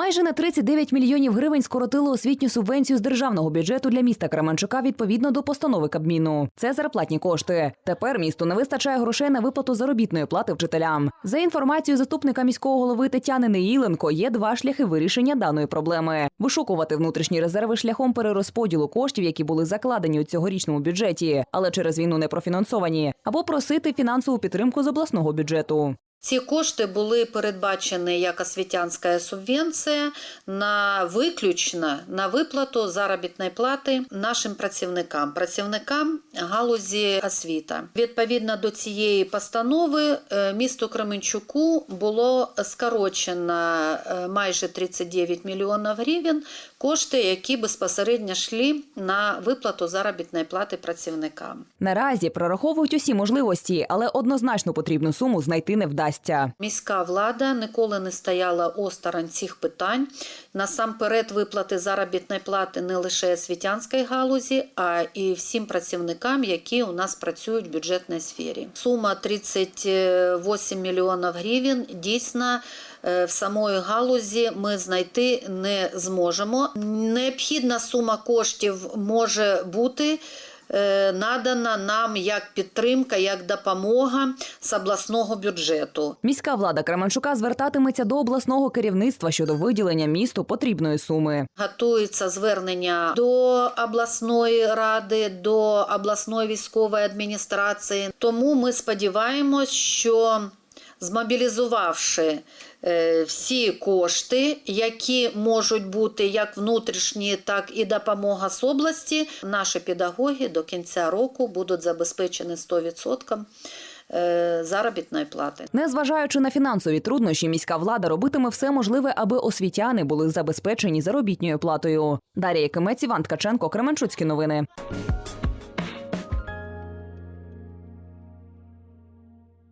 Майже на 39 мільйонів гривень скоротили освітню субвенцію з державного бюджету для міста Кременчука відповідно до постанови Кабміну. Це зарплатні кошти. Тепер місту не вистачає грошей на виплату заробітної плати вчителям. За інформацією заступника міського голови Тетяни Неїленко, є два шляхи вирішення даної проблеми: вишукувати внутрішні резерви шляхом перерозподілу коштів, які були закладені у цьогорічному бюджеті, але через війну не профінансовані, або просити фінансову підтримку з обласного бюджету. Ці кошти були передбачені як освітянська субвенція на виключно на виплату заробітної плати нашим працівникам, працівникам галузі освіта. Відповідно до цієї постанови, е, місту Кременчуку було скорочено е, майже 39 мільйонів гривень кошти, які безпосередньо йшли на виплату заробітної плати працівникам. Наразі прораховують усі можливості, але однозначно потрібну суму знайти не вдасться. Міська влада ніколи не стояла осторонь цих питань. Насамперед, виплати заробітної плати не лише освітянської галузі, а і всім працівникам, які у нас працюють в бюджетній сфері. Сума 38 мільйонів гривень дійсно. е, В самої галузі ми знайти не зможемо. Необхідна сума коштів може бути надана нам як підтримка, як допомога з обласного бюджету. Міська влада Кременчука звертатиметься до обласного керівництва щодо виділення місту потрібної суми. Готується звернення до обласної ради, до обласної військової адміністрації. Тому ми сподіваємось, що змобілізувавши е, всі кошти, які можуть бути як внутрішні, так і допомога з області, наші педагоги до кінця року будуть забезпечені 100% е, заробітної плати. Незважаючи на фінансові труднощі, міська влада робитиме все можливе, аби освітяни були забезпечені заробітною платою. Дар'я Якимець, Іван Ткаченко, Кременчуцькі новини.